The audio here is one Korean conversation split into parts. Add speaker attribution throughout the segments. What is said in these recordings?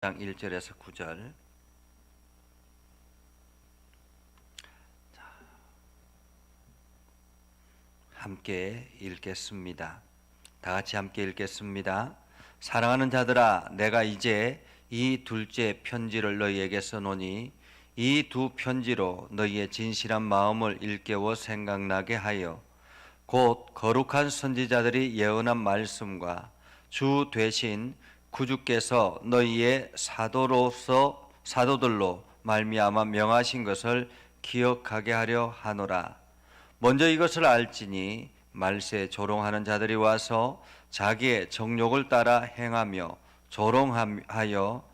Speaker 1: 장 1절에서 9절 함께 읽겠습니다. 다 같이 함께 읽겠습니다. 사랑하는 자들아 내가 이제 이 둘째 편지를 너희에게 써노니 이 두 편지로 너희의 진실한 마음을 일깨워 생각나게 하여 곧 거룩한 선지자들이 예언한 말씀과 주 되신 구주께서 너희의 사도로서 사도들로 말미암아 명하신 것을 기억하게 하려 하노라. 먼저 이것을 알지니 말세 조롱하는 자들이 와서 자기의 정욕을 따라 행하며 조롱하여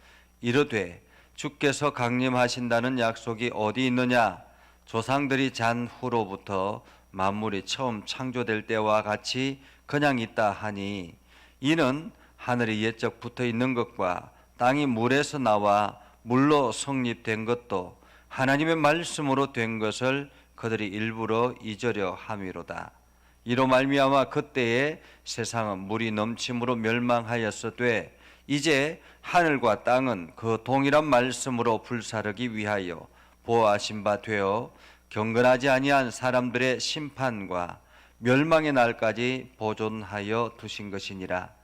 Speaker 1: 이르되 주께서 강림하신다는 약속이 어디 있느냐 조상들이 잔 후로부터 만물이 처음 창조될 때와 같이 그냥 있다 하니 이는 하늘이 옛적 붙어 있는 것과 땅이 물에서 나와 물로 성립된 것도 하나님의 말씀으로 된 것을 그들이 일부러 잊으려 함이로다. 이로 말미암아 그때에 세상은 물이 넘침으로 멸망하였으되 이제 하늘과 땅은 그 동일한 말씀으로 불사르기 위하여 보호하신 바 되어 경건하지 아니한 사람들의 심판과 멸망의 날까지 보존하여 두신 것이니라.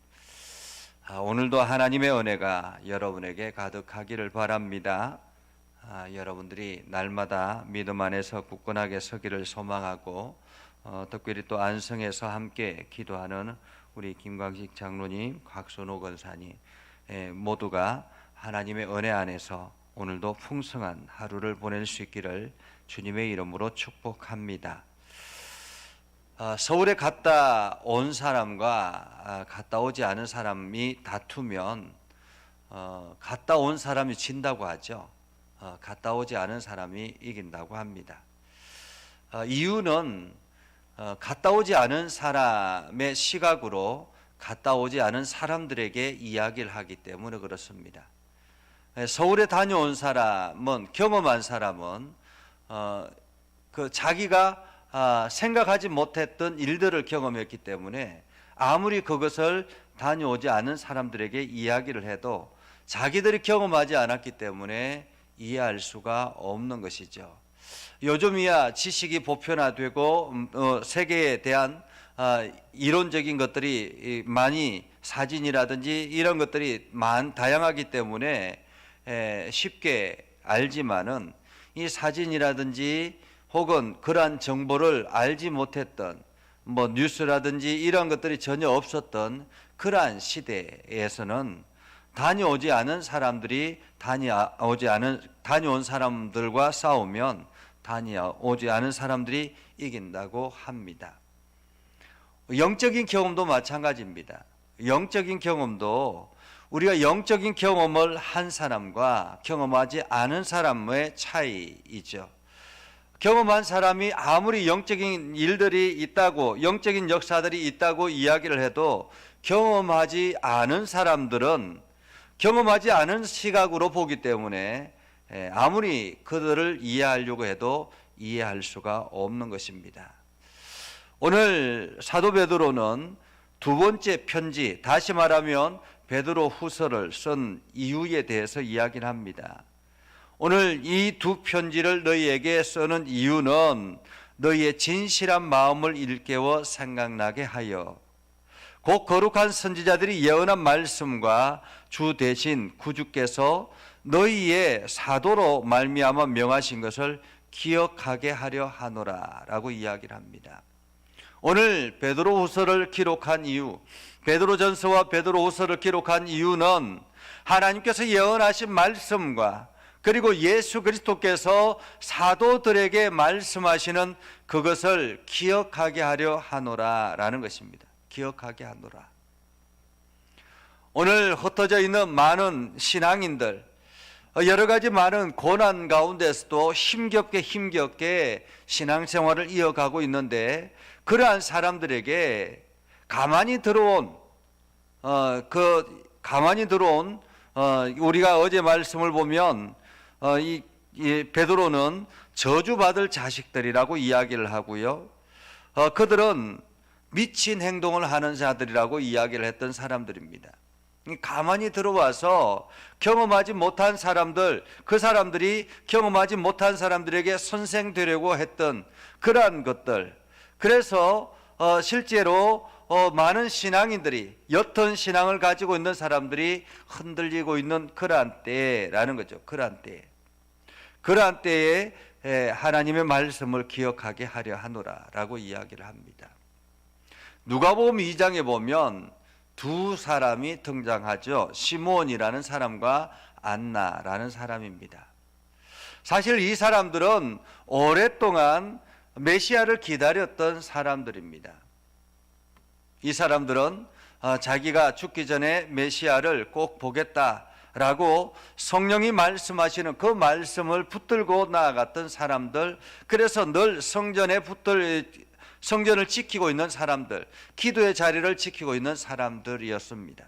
Speaker 1: 아, 오늘도 하나님의 은혜가 여러분에게 가득하기를 바랍니다. 아, 여러분들이 날마다 믿음 안에서 굳건하게 서기를 소망하고 어, 특별히 또 안성에서 함께 기도하는 우리 김광식 장로님, 곽선호 권사님 예, 모두가 하나님의 은혜 안에서 오늘도 풍성한 하루를 보낼 수 있기를 주님의 이름으로 축복합니다. 어, 서울에 갔다 온 사람과 아, 갔다 오지 않은 사람이 다투면 어, 갔다 온 사람이 진다고 하죠. 어, 갔다 오지 않은 사람이 이긴다고 합니다. 어, 이유는 어, 갔다 오지 않은 사람의 시각으로 갔다 오지 않은 사람들에게 이야기를 하기 때문에 그렇습니다. 에, 서울에 다녀온 사람은 경험한 사람은 어, 그 자기가 아, 생각하지 못했던 일들을 경험했기 때문에 아무리 그것을 다녀오지 않은 사람들에게 이야기를 해도 자기들이 경험하지 않았기 때문에 이해할 수가 없는 것이죠. 요즘이야 지식이 보편화되고 음, 어, 세계에 대한 아, 이론적인 것들이 이, 많이 사진이라든지 이런 것들이 많 다양하기 때문에 에, 쉽게 알지만은 이 사진이라든지 혹은 그러한 정보를 알지 못했던 뭐 뉴스라든지 이런 것들이 전혀 없었던 그러한 시대에서는 다녀오지 않은 사람들이 다녀오지 않은 다녀온 사람들과 싸우면 다녀오지 않은 사람들이 이긴다고 합니다. 영적인 경험도 마찬가지입니다. 영적인 경험도 우리가 영적인 경험을 한 사람과 경험하지 않은 사람의 차이이죠. 경험한 사람이 아무리 영적인 일들이 있다고 영적인 역사들이 있다고 이야기를 해도 경험하지 않은 사람들은 경험하지 않은 시각으로 보기 때문에 예, 아무리 그들을 이해하려고 해도 이해할 수가 없는 것입니다. 오늘 사도 베드로는 두 번째 편지 다시 말하면 베드로 후서를 쓴 이유에 대해서 이야기를 합니다. 오늘 이 두 편지를 너희에게 쓰는 이유는 너희의 진실한 마음을 일깨워 생각나게 하여 곧 거룩한 선지자들이 예언한 말씀과 주 대신 구주께서 너희의 사도로 말미암아 명하신 것을 기억하게 하려 하노라라고 이야기를 합니다. 오늘 베드로후서를 기록한 이유, 베드로전서와 베드로후서를 기록한 이유는 하나님께서 예언하신 말씀과 그리고 예수 그리스도께서 사도들에게 말씀하시는 그것을 기억하게 하려 하노라 라는 것입니다. 기억하게 하노라. 오늘 흩어져 있는 많은 신앙인들, 어, 여러 가지 많은 고난 가운데서도 힘겹게 힘겹게 신앙생활을 이어가고 있는데 그러한 사람들에게 가만히 들어온 어, 그 가만히 들어온 어, 우리가 어제 말씀을 보면 어, 이, 이 베드로는 저주받을 자식들이라고 이야기를 하고요. 어, 그들은 미친 행동을 하는 자들이라고 이야기를 했던 사람들입니다. 가만히 들어와서 경험하지 못한 사람들, 그 사람들이 경험하지 못한 사람들에게 선생 되려고 했던 그러한 것들. 그래서 어, 실제로 어, 많은 신앙인들이 옅은 신앙을 가지고 있는 사람들이 흔들리고 있는 그러한 때라는 거죠. 그러한 때. 그러한 때에 에, 하나님의 말씀을 기억하게 하려 하노라라고 이야기를 합니다. 누가복음 2장에 보면 두 사람이 등장하죠. 시몬이라는 사람과 안나라는 사람입니다. 사실 이 사람들은 오랫동안 메시아를 기다렸던 사람들입니다. 이 사람들은 어, 자기가 죽기 전에 메시아를 꼭 보겠다 라고 성령이 말씀하시는 그 말씀을 붙들고 나아갔던 사람들, 그래서 늘 성전에 붙들 성전을 지키고 있는 사람들, 기도의 자리를 지키고 있는 사람들이었습니다.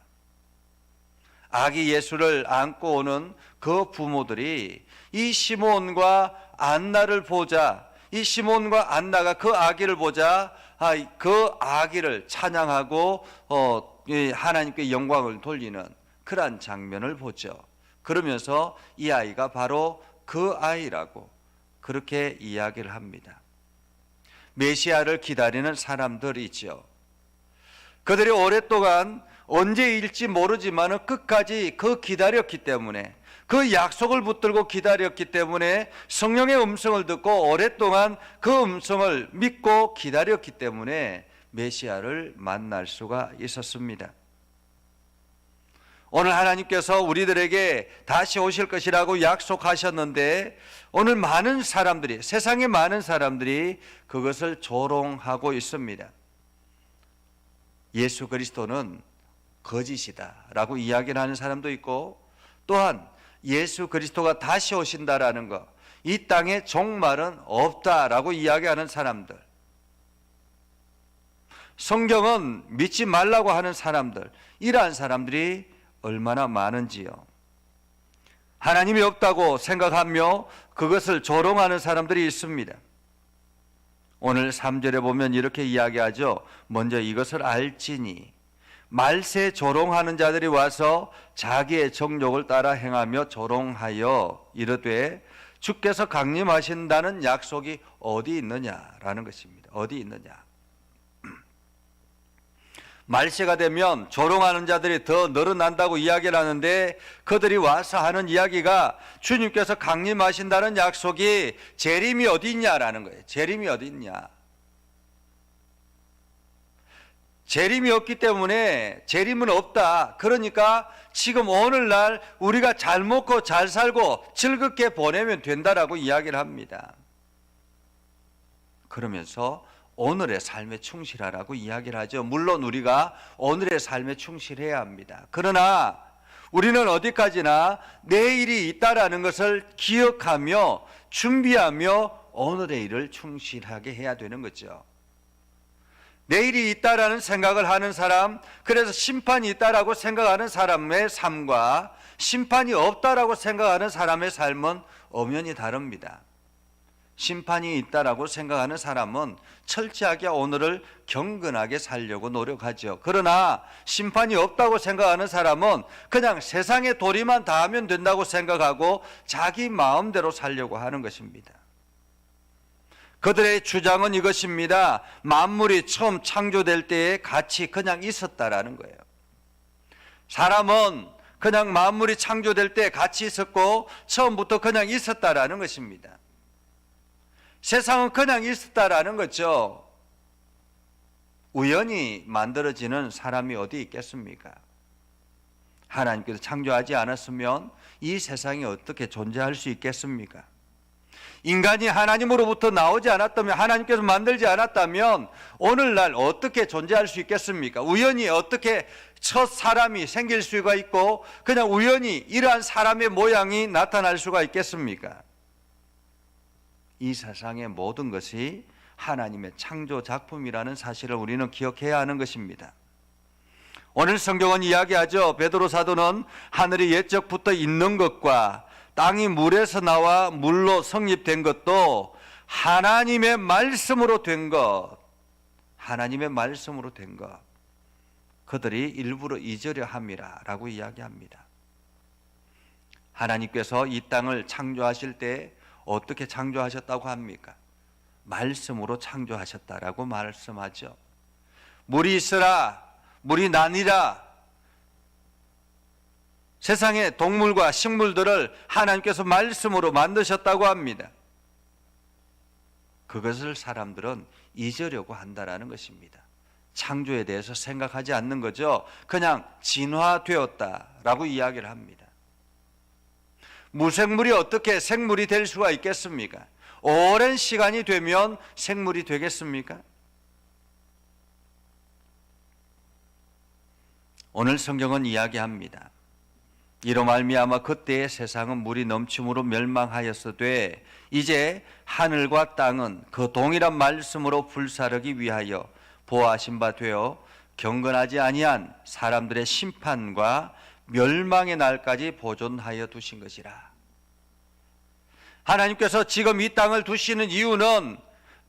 Speaker 1: 아기 예수를 안고 오는 그 부모들이 이 시몬과 안나를 보자, 이 시몬과 안나가 그 아기를 보자, 아, 그 아기를 찬양하고 어, 이 하나님께 영광을 돌리는 그러한 장면을 보죠. 그러면서 이 아이가 바로 그 아이라고 그렇게 이야기를 합니다. 메시아를 기다리는 사람들이죠. 그들이 오랫동안 언제일지 모르지만 끝까지 그 기다렸기 때문에 그 약속을 붙들고 기다렸기 때문에 성령의 음성을 듣고 오랫동안 그 음성을 믿고 기다렸기 때문에 메시아를 만날 수가 있었습니다. 오늘 하나님께서 우리들에게 다시 오실 것이라고 약속하셨는데 오늘 많은 사람들이 세상의 많은 사람들이 그것을 조롱하고 있습니다. 예수 그리스도는 거짓이다라고 이야기를 하는 사람도 있고 또한 예수 그리스도가 다시 오신다라는 것, 이 땅에 종말은 없다라고 이야기하는 사람들. 성경은 믿지 말라고 하는 사람들, 이러한 사람들이 얼마나 많은지요. 하나님이 없다고 생각하며 그것을 조롱하는 사람들이 있습니다. 오늘 3절에 보면 이렇게 이야기하죠. 먼저 이것을 알지니 말세 조롱하는 자들이 와서 자기의 정욕을 따라 행하며 조롱하여 이르되 주께서 강림하신다는 약속이 어디 있느냐라는 것입니다. 어디 있느냐? 말세가 되면 조롱하는 자들이 더 늘어난다고 이야기를 하는데 그들이 와서 하는 이야기가 주님께서 강림하신다는 약속이 재림이 어디 있냐라는 거예요. 재림이 어디 있냐? 재림이 없기 때문에 재림은 없다. 그러니까 지금 오늘날 우리가 잘 먹고 잘 살고 즐겁게 보내면 된다라고 이야기를 합니다. 그러면서 오늘의 삶에 충실하라고 이야기를 하죠. 물론 우리가 오늘의 삶에 충실해야 합니다. 그러나 우리는 어디까지나 내일이 있다라는 것을 기억하며 준비하며 오늘의 일을 충실하게 해야 되는 거죠. 내일이 있다라는 생각을 하는 사람, 그래서 심판이 있다라고 생각하는 사람의 삶과 심판이 없다라고 생각하는 사람의 삶은 엄연히 다릅니다. 심판이 있다라고 생각하는 사람은 철저하게 오늘을 경건하게 살려고 노력하죠. 그러나 심판이 없다고 생각하는 사람은 그냥 세상의 도리만 닿으면 된다고 생각하고 자기 마음대로 살려고 하는 것입니다. 그들의 주장은 이것입니다. 만물이 처음 창조될 때에 같이 그냥 있었다라는 거예요. 사람은 그냥 만물이 창조될 때 같이 있었고 처음부터 그냥 있었다라는 것입니다. 세상은 그냥 있었다라는 거죠. 우연히 만들어지는 사람이 어디 있겠습니까? 하나님께서 창조하지 않았으면 이 세상이 어떻게 존재할 수 있겠습니까? 인간이 하나님으로부터 나오지 않았다면 하나님께서 만들지 않았다면 오늘날 어떻게 존재할 수 있겠습니까? 우연히 어떻게 첫 사람이 생길 수가 있고 그냥 우연히 이러한 사람의 모양이 나타날 수가 있겠습니까? 이 세상의 모든 것이 하나님의 창조 작품이라는 사실을 우리는 기억해야 하는 것입니다. 오늘 성경은 이야기하죠. 베드로 사도는 하늘이 옛적부터 있는 것과 땅이 물에서 나와 물로 성립된 것도 하나님의 말씀으로 된 것, 하나님의 말씀으로 된 것, 그들이 일부러 잊으려 함이라 라고 이야기합니다. 하나님께서 이 땅을 창조하실 때 어떻게 창조하셨다고 합니까? 말씀으로 창조하셨다라고 말씀하죠. 물이 있으라, 물이 나니라, 세상의 동물과 식물들을 하나님께서 말씀으로 만드셨다고 합니다. 그것을 사람들은 잊으려고 한다라는 것입니다. 창조에 대해서 생각하지 않는 거죠. 그냥 진화되었다라고 이야기를 합니다. 무생물이 어떻게 생물이 될 수가 있겠습니까? 오랜 시간이 되면 생물이 되겠습니까? 오늘 성경은 이야기합니다. 이로 말미암아 그때의 세상은 물이 넘침으로 멸망하였으되 이제 하늘과 땅은 그 동일한 말씀으로 불사르기 위하여 보아하신 바 되어 경건하지 아니한 사람들의 심판과 멸망의 날까지 보존하여 두신 것이라. 하나님께서 지금 이 땅을 두시는 이유는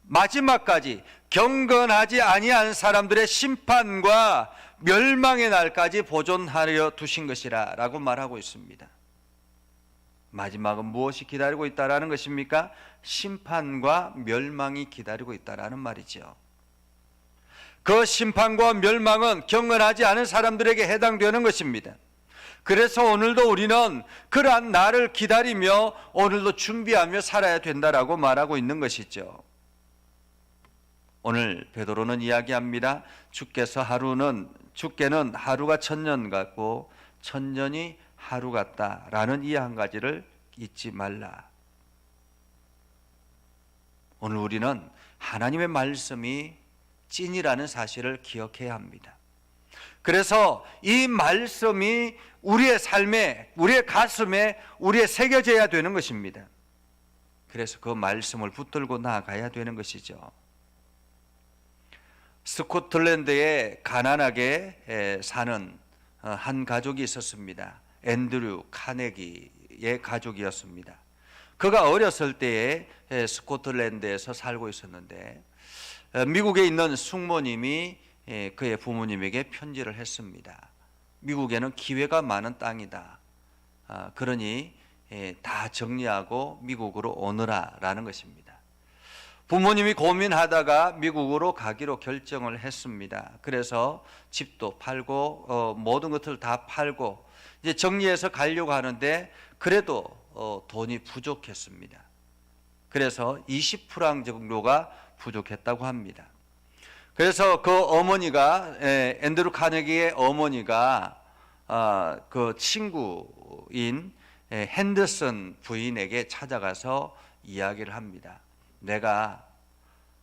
Speaker 1: 마지막까지 경건하지 아니한 사람들의 심판과 멸망의 날까지 보존하려 두신 것이라라고 말하고 있습니다. 마지막은 무엇이 기다리고 있다라는 것입니까? 심판과 멸망이 기다리고 있다라는 말이죠. 그 심판과 멸망은 경건하지 않은 사람들에게 해당되는 것입니다. 그래서 오늘도 우리는 그러한 날을 기다리며 오늘도 준비하며 살아야 된다라고 말하고 있는 것이죠. 오늘 베드로는 이야기합니다. 주께서 하루는 주께는 하루가 천년 같고 천년이 하루 같다라는 이 한 가지를 잊지 말라. 오늘 우리는 하나님의 말씀이 찐이라는 사실을 기억해야 합니다. 그래서 이 말씀이 우리의 삶에, 우리의 가슴에, 우리의 새겨져야 되는 것입니다. 그래서 그 말씀을 붙들고 나아가야 되는 것이죠. 스코틀랜드에 가난하게 사는 어, 한 가족이 있었습니다. 앤드류 카네기의 가족이었습니다. 그가 어렸을 때에 스코틀랜드에서 살고 있었는데 어, 미국에 있는 숙모님이 그의 부모님에게 편지를 했습니다. 미국에는 기회가 많은 땅이다. 아, 그러니 다 정리하고 미국으로 오너라라는 것입니다. 부모님이 고민하다가 미국으로 가기로 결정을 했습니다. 그래서 집도 팔고 어, 모든 것을 다 팔고 이제 정리해서 가려고 하는데 그래도 어, 돈이 부족했습니다. 그래서 20프랑 정도가 부족했다고 합니다. 그래서 그 어머니가 에, 앤드루 카네기의 어머니가 아, 그 친구인 에, 핸더슨 부인에게 찾아가서 이야기를 합니다. 내가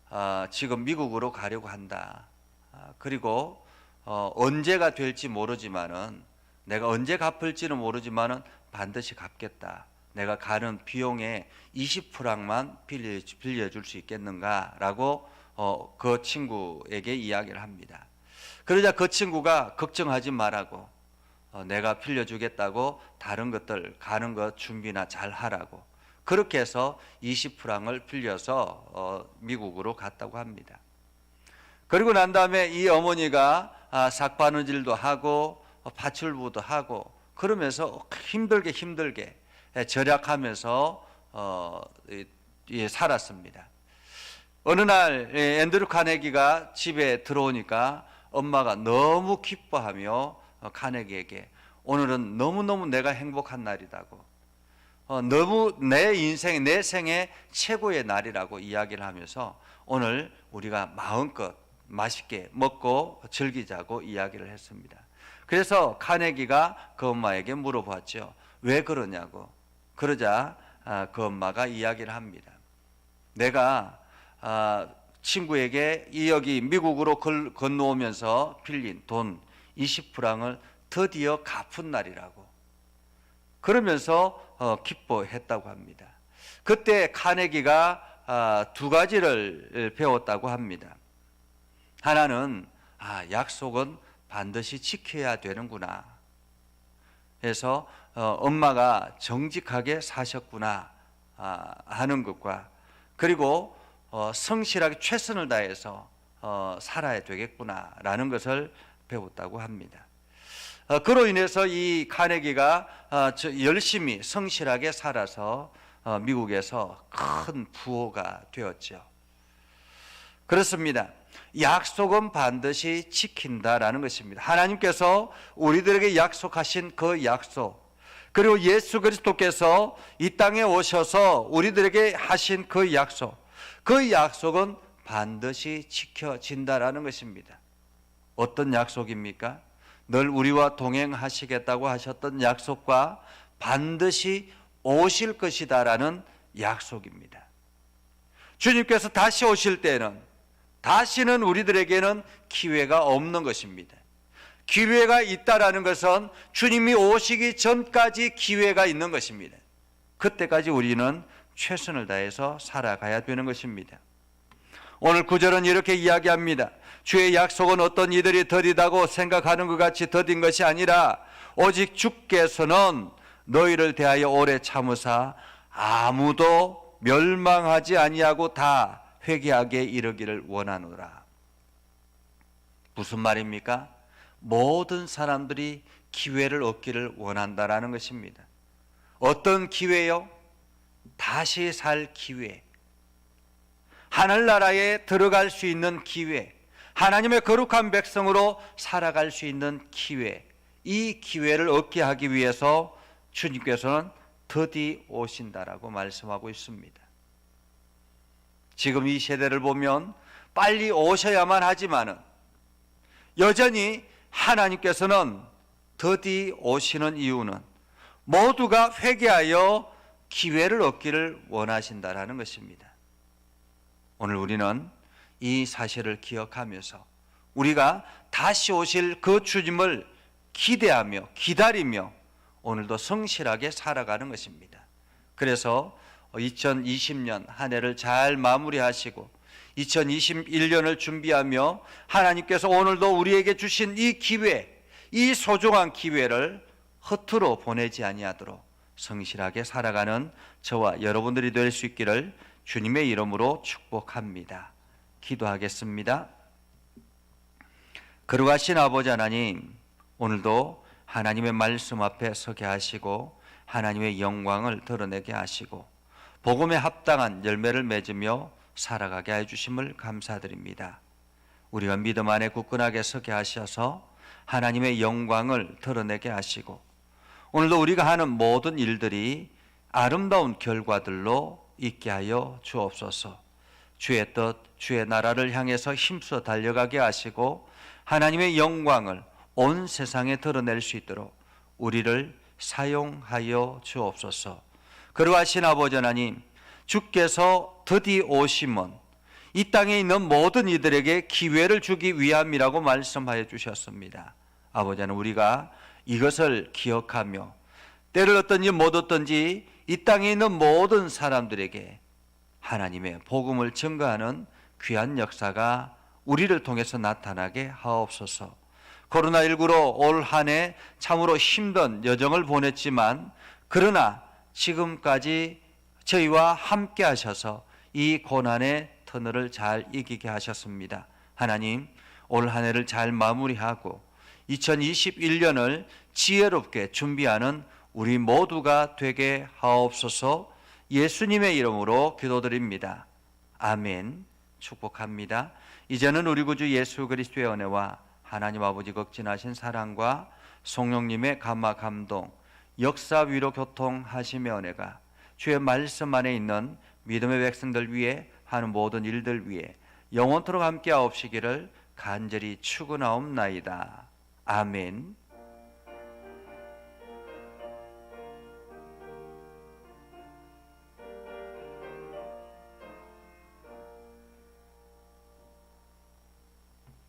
Speaker 1: 어, 지금 미국으로 가려고 한다. 어, 그리고 어, 언제가 될지 모르지만은 내가 언제 갚을지는 모르지만은 반드시 갚겠다. 내가 가는 비용의 20%만 빌려, 줄 수 있겠는가라고 어, 그 친구에게 이야기를 합니다. 그러자 그 친구가 걱정하지 말라고 어, 내가 빌려주겠다고 다른 것들 가는 것 준비나 잘 하라고 그렇게 해서 20프랑을 빌려서 어, 미국으로 갔다고 합니다. 그리고 난 다음에 이 어머니가 아, 삭바느질도 하고 어, 파출부도 하고 그러면서 힘들게 힘들게 절약하면서 어, 살았습니다. 어느 날 앤드루 카네기가 집에 들어오니까 엄마가 너무 기뻐하며 카네기에게 오늘은 너무너무 내가 행복한 날이다고 어, 너무 내 인생, 내 생의 최고의 날이라고 이야기를 하면서 오늘 우리가 마음껏 맛있게 먹고 즐기자고 이야기를 했습니다. 그래서 카네기가 그 엄마에게 물어봤죠. 왜 그러냐고. 그러자 아, 그 엄마가 이야기를 합니다. 내가 아, 친구에게 이 여기 미국으로 걸- 건너오면서 빌린 돈 20프랑을 드디어 갚은 날이라고 그러면서 어, 기뻐했다고 합니다. 그때 카네기가 아, 두 가지를 배웠다고 합니다. 하나는 아, 약속은 반드시 지켜야 되는구나. 해서 어, 엄마가 정직하게 사셨구나 아, 하는 것과 그리고 어, 성실하게 최선을 다해서 어, 살아야 되겠구나라는 것을 배웠다고 합니다. 어, 그로 인해서 이 카네기가 열심히 성실하게 살아서 어, 미국에서 큰 부호가 되었죠. 그렇습니다. 약속은 반드시 지킨다라는 것입니다. 하나님께서 우리들에게 약속하신 그 약속, 그리고 예수 그리스도께서 이 땅에 오셔서 우리들에게 하신 그 약속, 그 약속은 반드시 지켜진다라는 것입니다. 어떤 약속입니까? 늘 우리와 동행하시겠다고 하셨던 약속과 반드시 오실 것이다라는 약속입니다. 주님께서 다시 오실 때는 다시는 우리들에게는 기회가 없는 것입니다. 기회가 있다라는 것은 주님이 오시기 전까지 기회가 있는 것입니다. 그때까지 우리는 최선을 다해서 살아가야 되는 것입니다. 오늘 구절은 이렇게 이야기합니다. 주의 약속은 어떤 이들이 더디다고 생각하는 것 같이 더딘 것이 아니라 오직 주께서는 너희를 대하여 오래 참으사 아무도 멸망하지 아니하고 다 회개하게 이르기를 원하노라. 무슨 말입니까? 모든 사람들이 기회를 얻기를 원한다라는 것입니다. 어떤 기회요? 다시 살 기회. 하늘나라에 들어갈 수 있는 기회. 하나님의 거룩한 백성으로 살아갈 수 있는 기회. 이 기회를 얻게 하기 위해서 주님께서는 더디 오신다라고 말씀하고 있습니다. 지금 이 세대를 보면 빨리 오셔야만 하지만은 여전히 하나님께서는 더디 오시는 이유는 모두가 회개하여 기회를 얻기를 원하신다라는 것입니다. 오늘 우리는 이 사실을 기억하면서 우리가 다시 오실 그 주님을 기대하며 기다리며 오늘도 성실하게 살아가는 것입니다. 그래서 2020년 한 해를 잘 마무리하시고 2021년을 준비하며 하나님께서 오늘도 우리에게 주신 이 기회, 이 소중한 기회를 허투루 보내지 아니하도록 성실하게 살아가는 저와 여러분들이 될 수 있기를 주님의 이름으로 축복합니다. 기도하겠습니다. 거룩하신 아버지 하나님, 오늘도 하나님의 말씀 앞에 서게 하시고 하나님의 영광을 드러내게 하시고 복음에 합당한 열매를 맺으며 살아가게 해 주심을 감사드립니다. 우리가 믿음 안에 굳건하게 서게 하셔서 하나님의 영광을 드러내게 하시고 오늘도 우리가 하는 모든 일들이 아름다운 결과들로 있게 하여 주옵소서. 주의 뜻, 주의 나라를 향해서 힘써 달려가게 하시고 하나님의 영광을 온 세상에 드러낼 수 있도록 우리를 사용하여 주옵소서. 그러하신 아버지 하나님, 주께서 드디 오심은 이 땅에 있는 모든 이들에게 기회를 주기 위함이라고 말씀하여 주셨습니다. 아버지 하나님, 우리가 이것을 기억하며 때를 얻든지 못 얻든지 이 땅에 있는 모든 사람들에게 하나님의 복음을 증거하는 귀한 역사가 우리를 통해서 나타나게 하옵소서. 코로나19로 올 한 해 참으로 힘든 여정을 보냈지만 그러나 지금까지 저희와 함께 하셔서 이 고난의 터널을 잘 이기게 하셨습니다. 하나님, 올 한 해를 잘 마무리하고 2021년을 지혜롭게 준비하는 우리 모두가 되게 하옵소서 예수님의 이름으로 기도드립니다. 아멘. 축복합니다. 이제는 우리 구주 예수 그리스도의 은혜와 하나님 아버지 극진하신 사랑과 성령님의 감화 감동, 역사 위로 교통하심의 은혜가 주의 말씀 안에 있는 믿음의 백성들 위해 하는 모든 일들 위해 영원토록 함께 하옵시기를 간절히 축원하옵나이다. 아멘.